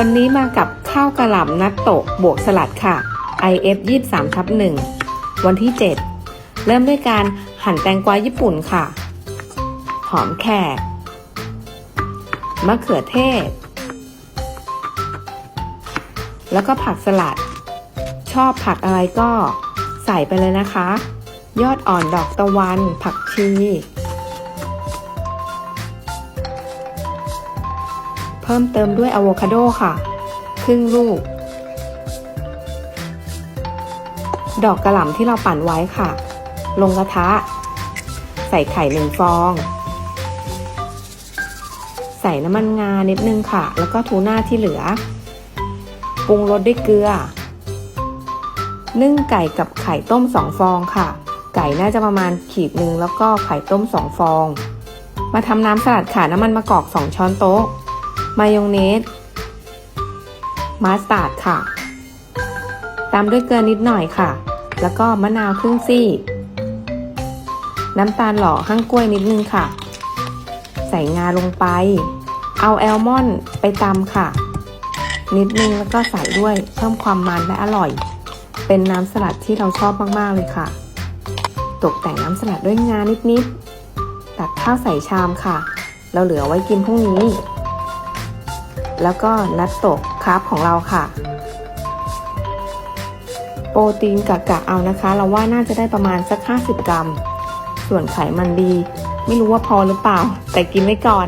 วันนี้มากับข้าวกะหล่ำนัตโตะบวกสลัดค่ะ IF 23ทับ1วันที่ 7 เริ่มด้วยการหั่นแตงกวาญี่ปุ่นค่ะ หอมแขก มะเขือเทศ แล้วก็ผักสลัด ชอบผักอะไรก็ใส่ไปเลยนะคะ ยอดอ่อนดอกตะวัน ผักชี เพิ่มเติมด้วยอะโวคาโดค่ะ ครึ่งลูก ดอกกระหล่ำที่เราปั่นไว้ค่ะ ลงกระทะ ใส่ไข่หนึ่งฟอง ใส่น้ำมันงานิดนึงค่ะ แล้วก็ทูน่าที่เหลือ ปรุงรสด้วยเกลือ นึ่งไก่กับไข่ต้มสองฟองค่ะ ไก่น่าจะประมาณขีดหนึ่งแล้วก็ไข่ต้มสองฟอง มาทำน้ำสลัดค่ะน้ำมันมะกอกสองช้อนโต๊ะ มายองเนสมาสตาร์ดค่ะ ตามด้วยเกลือนิดหน่อยค่ะ แล้วก็มะนาวครึ่งซี่ น้ำตาลหล่อห้างกล้วยนิดนึงค่ะ ใส่งาลงไป เอาแอลมอนด์ไปตำค่ะ นิดนึงแล้วก็ใส่ด้วยเพิ่มความมันและอร่อย เป็นน้ำสลัดที่เราชอบมาก ๆ เลยค่ะ ตกแต่งน้ำสลัดด้วยงานิด ๆ ตักข้าวใส่ชามค่ะ เราเหลือไว้กินพรุ่งนี้ แล้วก็นัตโตะคาร์บของเราค่ะ โปรตีนกะกะเอานะคะ เราว่าน่าจะได้ประมาณสัก 50 กรัม ส่วนไขมันดี ไม่รู้ว่าพอหรือเปล่า แต่กินไว้ก่อน